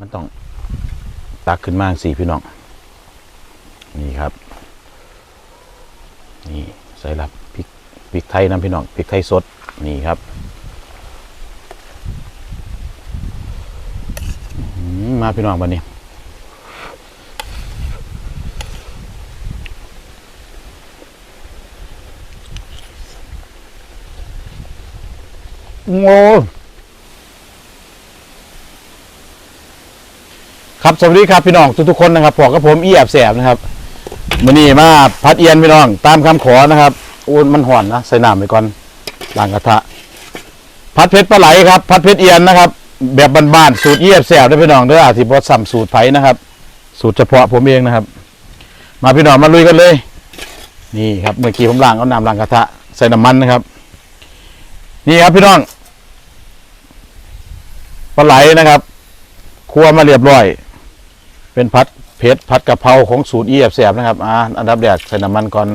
มันต้องตักขึ้นมาสี่พี่น้อง นี่ครับ นี่ใส่รับพริกพริกไทยน้ำพี่น้องพริกไทยสดนี่ครับมาพี่น้องวันนี้โง่ ครับสวัสดีครับพี่น้องทุกๆคนนะครับพอกับผมอีแอบแสบนะครับมื้อนี้มาพัดเอียนพี่น้อง ตามคำขอนะครับโอ้มันห่อนนะใส่น้ำไปก่อนล้างกระทะ พัดเพชรปลาไหลครับพัดเพชรเอียนนะครับ แบบบ้านๆสูตรเอียบแสบด้พี่น้องเด้ออาทิบอสัมสูตรไผ่นะครับ สูตรเฉพาะผมเองนะครับ มาพี่น้องมาลุยกันเลย นี่ครับเมื่อกี้ผมล้างเอาน้ำล้างกระทะใส่น้ำมันนะครับ นี่ครับพี่น้องปลาไหลนะครับคั่วมาเรียบร้อย เป็นพัดเพชรพัดกะเพราของสูตรอีแอบแสบนะครับอ่าอันดับแรกใส่น้ำมันก่อน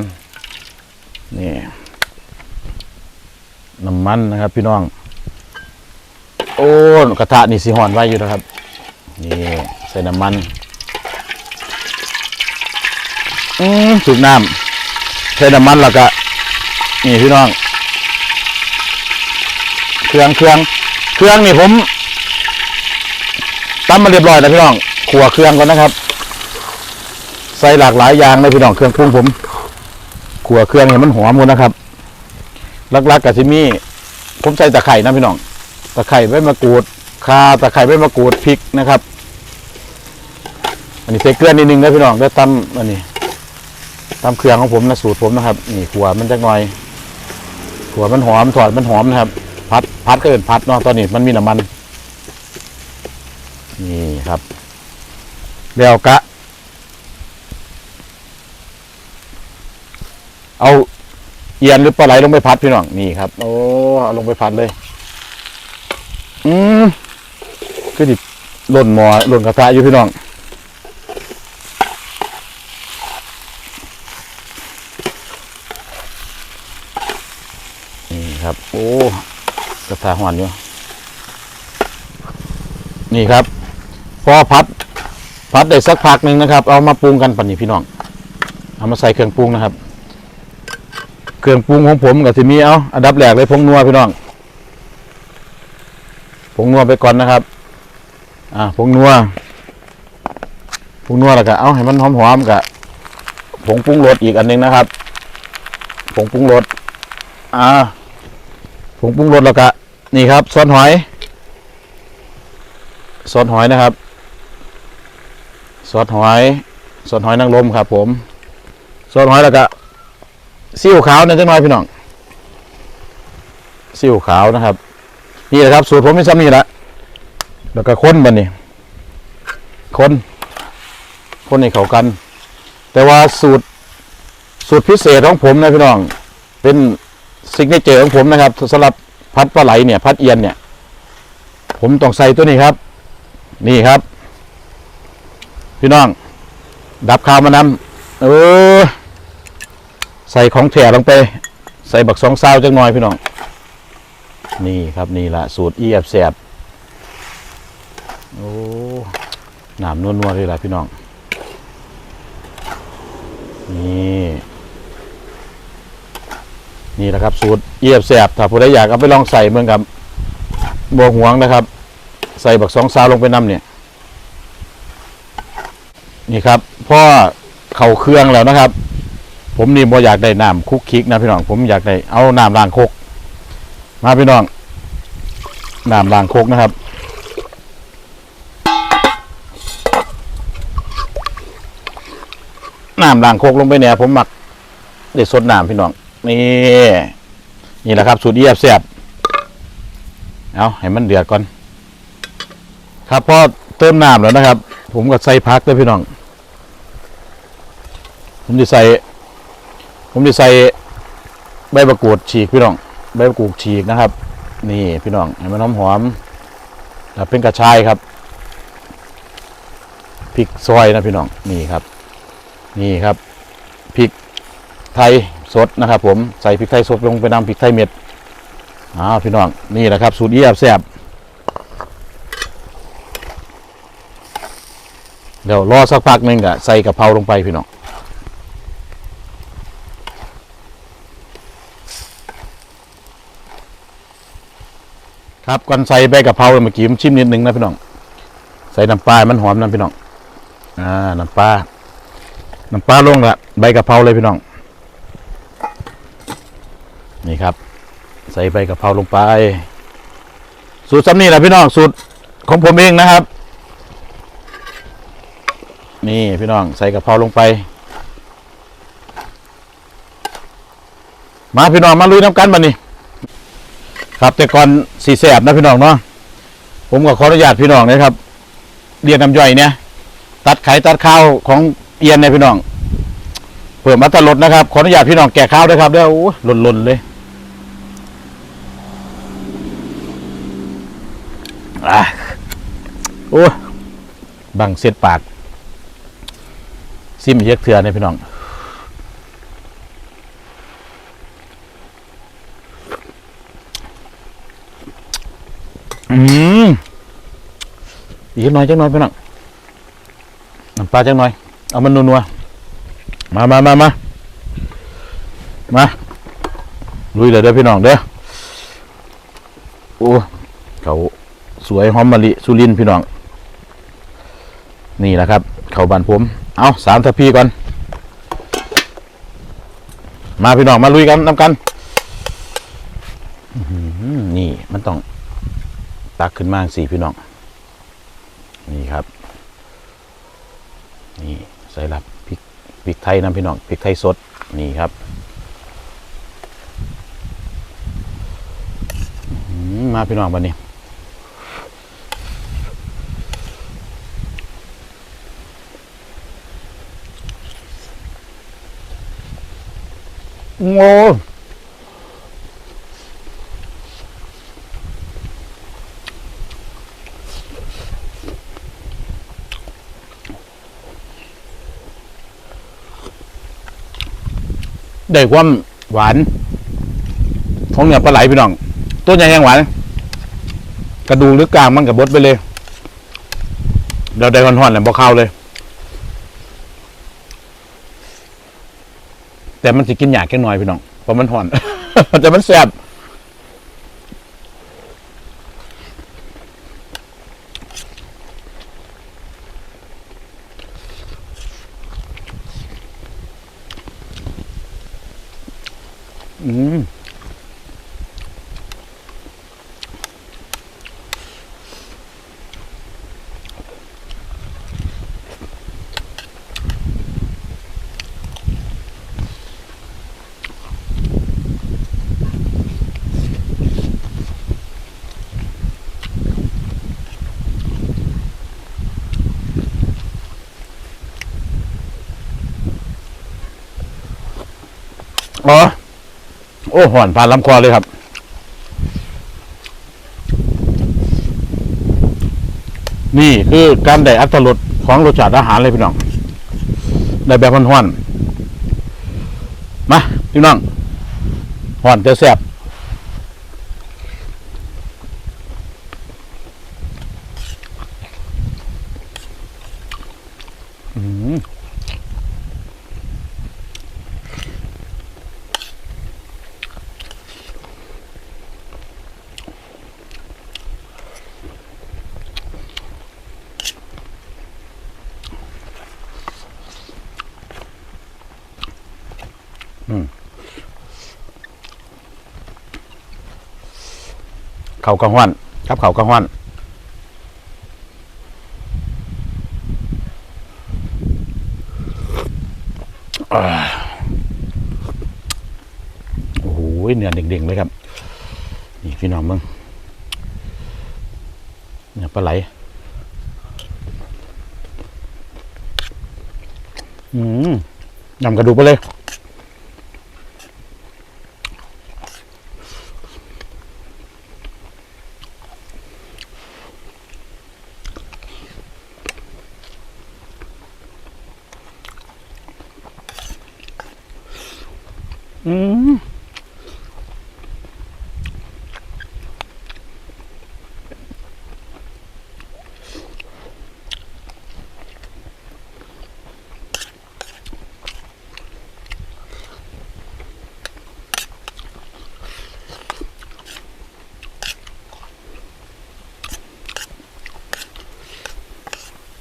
นี่น้ำมันนะครับ พี่น้อง โอ้กระทะนี่สีหอนไว้อยู่นะครับนี่ใส่น้ำมันอืมสูบน้ำใส่น้ำมันแล้วก็นี่พี่น้อง เครื่องเครื่องเครื่องนี่ผมตั้มมาเรียบร้อยแล้วพี่น้อง ขัวเครื่องก่อนนะครับ ใส่หลากหลายอย่างเลยพี่น้องเครื่องปรุงผมขัวเครื่องให้มันหอมหมดนะครับลักๆกับซิมี่ผมใส่ตะไคร่นะพี่น้องตะไคร่ใบมะกรูดข่าตะไคร่ใบมะกรูดพริกนะครับ อันนี้ใส่เกลือนิดนึงนะพี่น้องได้วตั้มอันนี้ตั้มเครื่องของผมนะสูตรผมนะครับนี่ขัวมันจักหน่อยขัวมันหอมถอดมันหอมนะครับ พัดพัดก็เป็นพัดเนาะตอนนี้มันมีน้ำมัน นี่ครับ เดี๋ยวกะ เอาเอียนหรือปลาไหลลงไปพัดพี่น้องนี่ครับ โอ้เอาลงไปพัดเลย อืมก็ดิหล่นหมอหล่นกระทะอยู่พี่น้องนี่ครับ โอ้กระทะหวานอยู่นี่ครับ พอพัด พัดได้สักพักหนึ่งนะครับ เอามาปรุงกันปันนี่พี่น้อง เอามาใส่เครื่องปรุงนะครับ เครื่องปรุงของผมกับที่มีเอาอันดับแรกเลยผงนัวพี่น้องผงนัวไปก่อนนะครับ อ่าผงนัวผงนัวแล้วก็เอาให้มันหอมๆกับผงปรุงรสอีกอันหนึงนะครับ ผงปรุงรส อ่า ผงปรุงรสแล้วก็นี่ครับซอสหอยซอสหอยนะครับ ซอสหอยซอสหอยนางรมครับ ผมซอสหอยแล้วก็ซีอิ๊วขาวเนี่ยจังน้อยพี่น้องซีอิ๊วขาวนะครับ นี่แหละครับ สูตรผมไม่ซ้ำนี่ละแล้วก็ค้นบันนี่คนคนให้เขากัน แต่ว่าสูตรสูตรพิเศษของผมนะพี่น้อง เป็นซิกเนเจอร์ของผมนะครับสำหรับพัดปลาไหลเนี่ย พัดเอียนเนี่ย ผมต้องใส่ตัวนี้ครับ นี่ครับ พี่น้อง ดับข้าวมานำเออใส่ของแถลงไป ใส่บักสองซาวจังหน่อยพี่น้อง นี่ครับนี่ละสูตรอีแอบแสบโอ้หนามนวลๆเลยล่ะพี่น้อง นี่ นี่แหละครับ สูตรเอียบแสบถ้าผู้ใดอยากเอาไปลองใส่เมืองกับบัวหวงนะครับ ใส่บักสองซาวลงไปน้ำเนี่ย นี่ครับพ่อเข่าเครื่องแล้วนะครับ ผมนี่บ่อยากได้น้ำคุกคิกนะพี่น้องผมอยากได้เอาน้ำล้างโคก มาพี่น้องน้ำล้างโคกนะครับน้ำล้างโคกลงไปเนี่ยผมหมักได้สดน้ำพี่น้องนี่นี่แหละครับ สูตรเยียบแซ่บเอาให้มันเดือดก่อน ครับพอเติมน้ำแล้วนะครับ ผมก็ใส่พักด้วยพี่น้อง ผมจะใส่ ผมจะใส่ใบมะกรูดฉีกพี่น้อง ใบมะกรูดฉีกนะครับ นี่พี่น้องให้มันหอมหอมแล้วเป็นกระชายครับพริกซอยนะพี่น้องนี่ครับ นี่ครับพริกไทยสดนะครับ ผมใส่พริกไทยสดลงไปนำพริกไทยเม็ดอ้าวพี่น้องนี่แหละครับ สูตรเยียบแซ่บเดี๋ยวรอสักพักหนึ่งก็ใส่กะเพราลงไปพี่น้อง ครับก่อนใส่ใบกะเพราเมื่อกี้ผมชิมนิดนึงนะพี่น้อง ใส่น้ำปลา มันหอมนะพี่น้อง อ่า น้ำปลา น้ำปลาลงละใบกะเพราเลยพี่น้อง นี่ครับ ใส่ใบกะเพราลงไป สูตรซ้ำนี่แหละพี่น้อง สูตรของผมเองนะครับ นี่พี่น้อง ใส่กะเพราลงไป มาพี่น้องมาลุยน้ำกันมานี่ ครับ แต่ก่อนสีแสบนะพี่น้องเนาะผมก็ขออนุญาตพี่น้องนะครับเรียนน้ำย่อยเนี่ยตัดไขตัดข้าวของเอียนเนี่ยพี่น้องเพิ่มมาตลดนะครับขออนุญาตพี่น้องแก่ข้าวด้วยครับเด้อโอ้หล่นหล่นๆเลยอะโอ้บังเสียดปากซิมเยกเถื่อเนี่ยพี่น้อง อืมอีกน่อยจังน่อยพี่น้องน้ำปลาจังน่อย เอามันนัวๆมามามามามาลุยเลยเด้อพี่น้องเด้อโอ้เขาสวยหอมมะลิสุรินพี่น้อง นี่แหละครับ เขาบานผม เอาสามทพพีก่อน มาพี่น้องมาลุยกันนำกันนี่มันต้อง ตักขึ้นมาสี่พี่น้อง นี่ครับ นี่ใส่ลับพริกพริกไทยน้ำพี่น้องพริกไทยสดนี่ครับมาพี่น้องบันนี้โง่ ได้ความหวาน ของเนื้อปลาไหลพี่น้อง ตัวใหญ่ยังหวาน กระดูกหรือกลางมันกับบดไปเลย เราได้ห่อนๆแหลมบ่เข้าวเลย แต่มันสิกินยากแค่น้อยพี่น้องเพราะมันห่อน แต่มันแซ่บ อืมอ๋อ โอ้ห่อนผ่านลำคอเลยครับนี่คือการได้อัตรสของรสชาติอาหารเลยพี่น้องได้แบบห่อนๆมาพี่น้องห่อนจะแซ่บอืม เขากระห้อนครับเขากระห้อนโอ้โหเนื้อเด้งๆเลยครับ นี่พี่น้องมึงเนื้อปลาไหลอืมนำกระดูกไปเลย อืม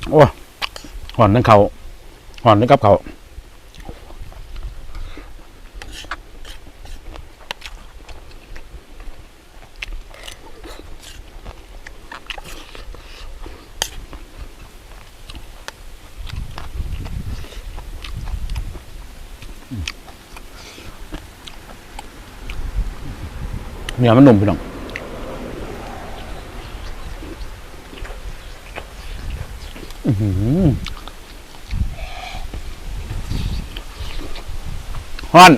โอ้หอนทั้งเขาหอนทั้งกับเขา เนี่ยมันนุ่มพี่น้องฮอน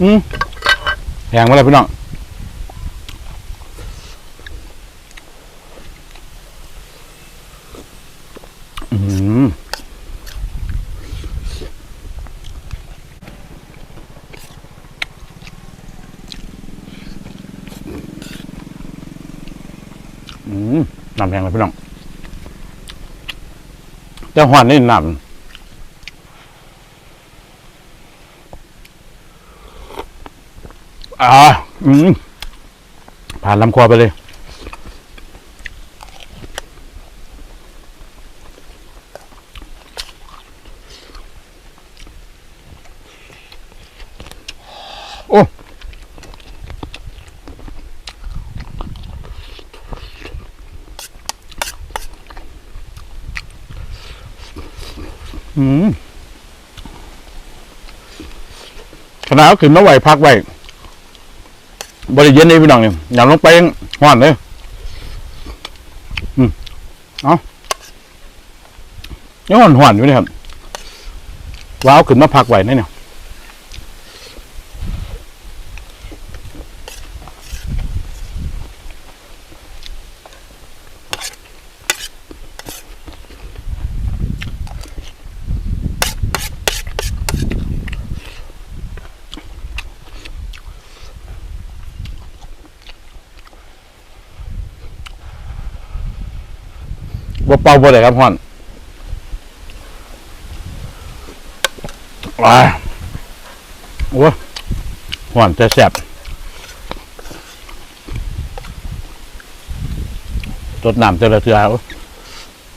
อืมแพงมาเลยพี่น้อง อืม อืมน้ำแพงเลยพี่น้องแต่หวานนี่น้ำอ่า อืมผ่านลำคอไปเลย โอ้ อืม ขนาดเอขึ้นมาไหวพักไว้บริเย็นนี่พี่น้องเนี่ยอย่าลงไปห่อนเลยอืมเอายังห่อนห่อนอยู่นี่ครับว้าวขึ้นมาพักไว้นี่เนี่ย ป่าบ่เลยครับห่อนว้าโอ้ห่อนแต่แสบตดน้ำเจอละเทือโอ้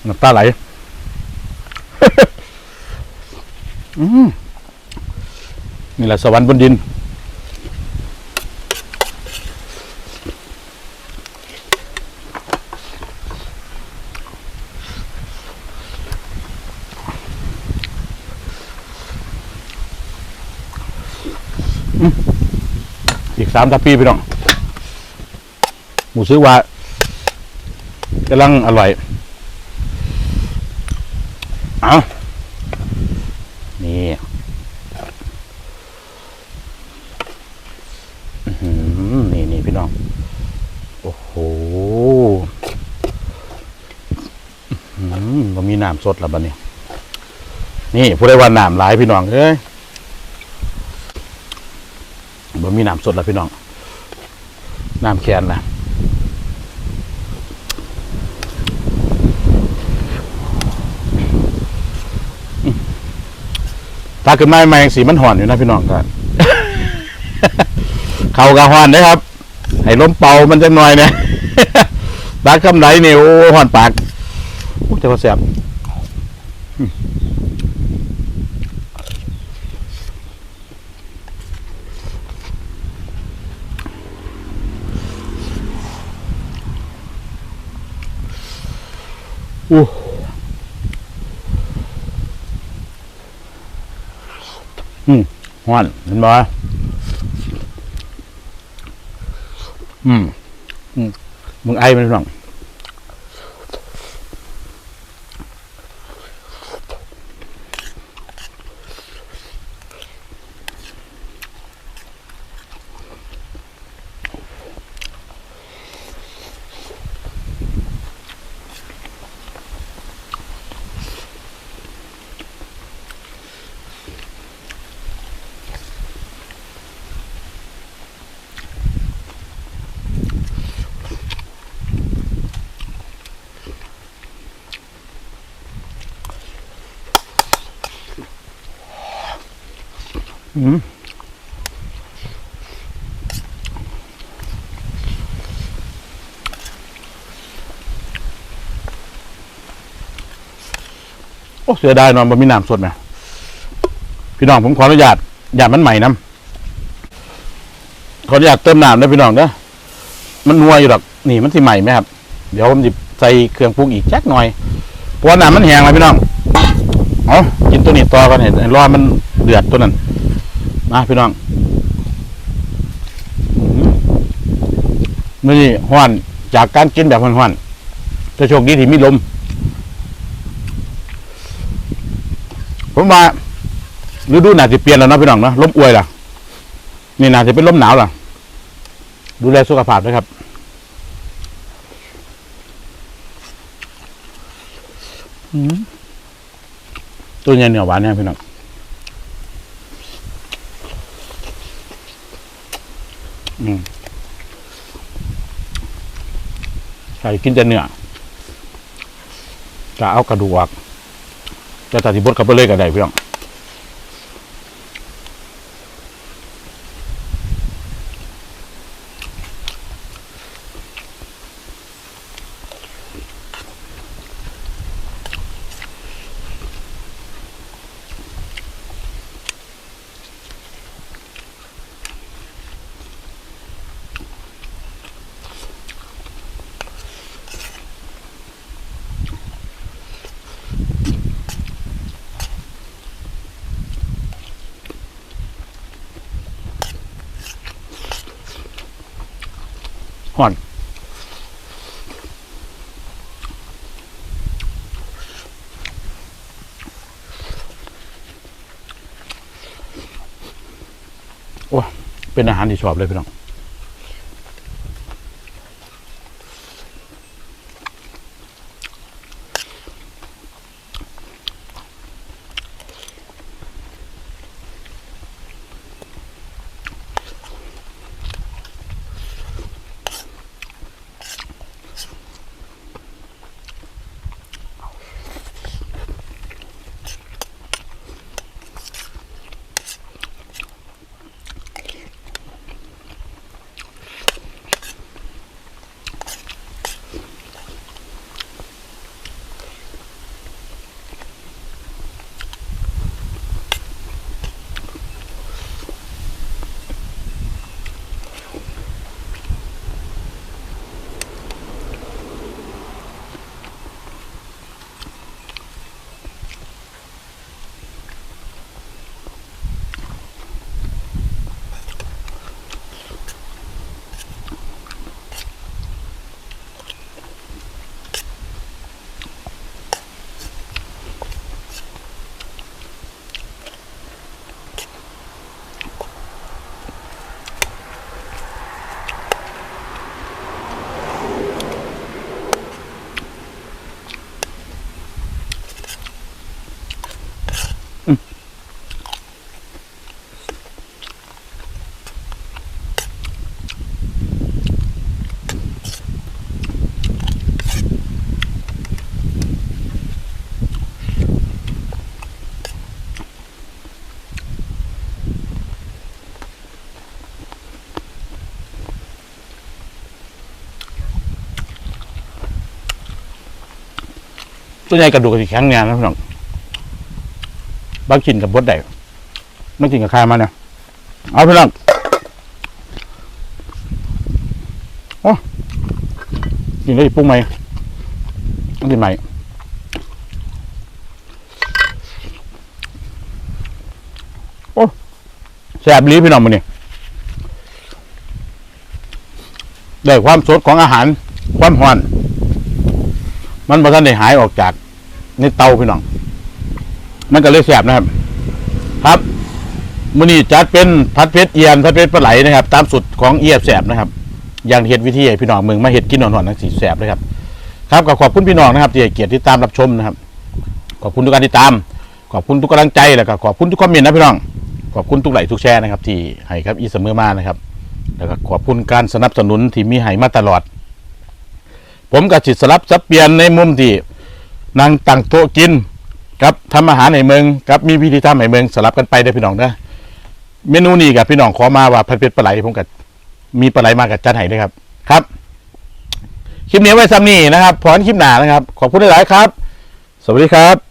น้ำตาไหล อืมนี่แหละสวรรค์บนดิน สามทัพปีพี่น้องหมูซื้อว่ากำลังอร่อย เอานี่อื้อหือนี่นี่พี่น้อง โอ้โหมันมีน้ำสดแล้วบัดนี้ นี่ผู้ได้ว่าน้ำหลายพี่น้องเอ้ย บ่มีน้ำสดแล้วพี่น้อง น้ำแคนนะตาขึ้นมาใหม่สีมันห่อนอยู่นะพี่น้องกันเขากระห่อนนะครับ ให้ล้มเป่ามันจังหน่อยเนี่ยตาคำไหนนี่โอ้ห่อนปากจะมาแสบ อู้อืมหวานเห็นไหมอืม อืมมึงไอมันหรอ อืมโอ้เสียดายเนอนบะมีน้ำสดไหมพี่น้องผมขออนุญาตอย่ามันใหม่น้ำขออนุญาตเติมน้ำนะพี่น้องนะมันนัวอยู่หรอกนี่มันสิใหม่ไหมครับ เดี๋ยวผมจะใส่เครื่องปรุงอีกแจ็คหน่อยเพราะว่าน้ำมันแห้งแล้วพี่น้องเอากินตัวนี้ต่อกันเห็นรอมันเดือดตัวนั้น มาพี่น้องมื่อนี้ห้อนจากการกินแบบห้อนๆจะโชคดีที่มีลม ผมว่าฤดูหนาจะเปลี่ยนแล้วนะพี่น้องนะลมอวยล่ะ นี่หนาจะเป็นลมหนาวล่ะ ดูแลสุขภาพด้วยครับตัวใหญ่เหนียวหวานเนี่ยพี่น้องอืม ใส่กินแต่เนื้อจะเอากระดูกจะตัดที่บดกับไปเลยก็ได้เพี่อง ห่อนโอ้เป็นอาหารที่ชอบเลยพี่น้อง ตัวใหญ่กระดูกสีแข็งเนี่ยนะพี่น้องบางกินกับบดได้ไม่กินกับใครมาเนี่ยเอาพี่น้องโอ้กินได้ปรุงไหมต้องกินใหมโอ้แซ่บลีพี่น้องมันนี่ยได้ความสดของอาหาร ความหวานมันบ่ทันได้หายออกจาก ในเตาพี่น้อง มันก็เลยแสบนะครับ ครับมื้อนี้จัดเป็นผัดเผ็ดเอียนผัดเผ็ดปลาไหลนะครับ ตามสูตรของเอียบแสบนะครับ อย่างเฮ็ดวิธีให้พี่น้องเมืองมาเฮ็ดกินหอนๆทั้งสีแสบเลยครับ ครับก็ขอบคุณพี่น้องนะครับที่ให้เกียรติที่ตามรับชมนะครับ ขอบคุณทุกการติดตาม ขอบคุณทุกกำลังใจแล้วก็ขอบคุณทุกคอมเมนต์นะพี่น้อง ขอบคุณทุกไลค์ทุกแชร์นะครับที่ให้ครับอีเสมอมานะครับ แล้วก็ขอบคุณการสนับสนุนที่มีให้มาตลอด ผมก็จิตสลับสับเปลี่ยนในมุมที่ นั่งตั้งโต๊ะกินครับทำอาหารในเมืองครับมีวิธีทำในเมืองสลับกันไปได้พี่น้องนะเมนูนี้กับพี่น้องขอมาว่าผัดเผ็ดปลาไหลผมกับมีปลาไหลมากับจันไห้ด้วยครับครับ คลิปนี้ไว้ซ้ำนี่นะครับพร้อมคลิปหนานะครับ ขอบคุณหลายครับ สวัสดีครับ